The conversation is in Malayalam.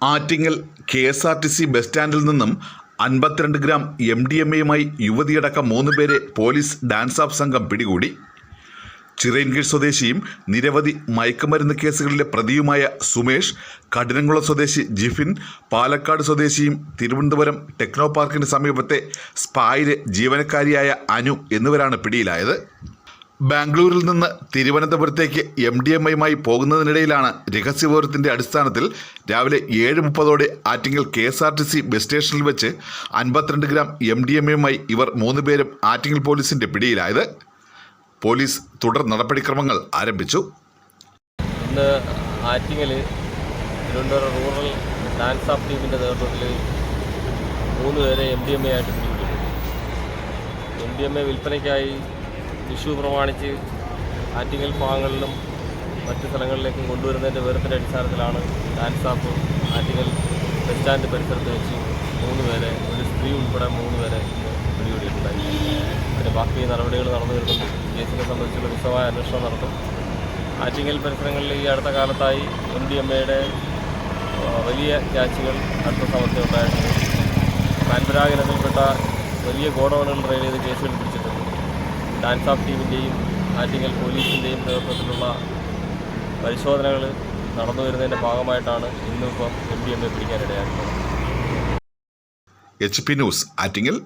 Attingal K S R T C bus സ്റ്റാൻഡിൽ നിന്നും അൻപത്തിരണ്ട് ഗ്രാം എം ഡി എം എയുമായി യുവതിയടക്കം മൂന്ന് പേരെ പോലീസ് ഡാൻസ് ഓഫ് സംഘം പിടികൂടി. ചിറയൻകീഴ് സ്വദേശിയും നിരവധി മയക്കുമരുന്ന് കേസുകളിലെ പ്രതിയുമായ സുമേഷ് കഠിനംകുളം സ്വദേശി ജിഫിൻ പാലക്കാട് സ്വദേശിയും തിരുവനന്തപുരം ടെക്നോ പാർക്കിന് സമീപത്തെ സ്പായിലെ ജീവനക്കാരിയായ അനു എന്നിവരാണ് പിടിയിലായത്. ബാംഗ്ലൂരിൽ നിന്ന് തിരുവനന്തപുരത്തേക്ക് എം ഡി എം ഐയുമായി പോകുന്നതിനിടയിലാണ് രഹസ്യവിവരത്തിന്റെ അടിസ്ഥാനത്തിൽ രാവിലെ ഏഴ് മുപ്പതോടെ Attingal K S R T C bus സ്റ്റേഷനിൽ വെച്ച് അൻപത്തിരണ്ട് ഗ്രാം എം ഡി എം എയുമായി ഇവർ മൂന്ന് പേരും ആറ്റിങ്ങൽ പോലീസിന്റെ പിടിയിലായത്. പോലീസ് തുടർ നടപടിക്രമങ്ങൾ ആരംഭിച്ചു. ഇന്ന് Attingal Thiruvananthapuram rural dance off ടീമിന്റെ നേതൃത്വത്തിൽ മൂന്ന് പേരെ എം ഡി എം എ ആയിട്ട് പിടികൂടി. എം ഡി എം എ വിൽപ്പനയ്ക്കായി വിഷു പ്രമാണിച്ച് ആറ്റിങ്ങൽ ഭാഗങ്ങളിലും മറ്റ് സ്ഥലങ്ങളിലേക്കും കൊണ്ടുവരുന്നതിന്റെ വിവരത്തിന്റെ അടിസ്ഥാനത്തിലാണ് dance app Attingal bus stand പരിസരത്ത് വെച്ച് മൂന്ന് പേരെ ഒരു സ്ത്രീ ഉൾപ്പെടെ മൂന്ന് പേരെ പിടികൂടിയിട്ടുണ്ടായി. പിന്നെ ബാക്കി നടപടികൾ നടന്നു വരുന്നുണ്ട്. കേസിനെ സംബന്ധിച്ചുള്ള വിശദമായ അന്വേഷണം നടത്തും. ആറ്റിങ്ങൽ പരിസരങ്ങളിൽ ഈ അടുത്ത കാലത്തായി എം ഡി എം എയുടെ വലിയ ക്യാച്ചുകൾ അടുത്ത സമയത്ത് ഉണ്ടായിട്ടുണ്ട് മാൻപരാഗനത്തിൽപ്പെട്ട വലിയ ഗോഡൗണുകൾ റെയിൽ ചെയ്ത് കേസുകൾ പിടിച്ചിട്ടുണ്ട്. ഡാൻസ് ഓഫ് ടീമിന്റെയും ആറ്റിങ്ങൽ പോലീസിന്റെയും നേതൃത്വത്തിലുള്ള പരിശോധനകൾ നടന്നു വരുന്നതിന്റെ ഭാഗമായിട്ടാണ് ഇന്നിപ്പം എം ഡി എം എ പിടിക്കാനിടയായിട്ടുള്ളത് എച്ച് പി ന്യൂസ് ആറ്റിങ്ങൽ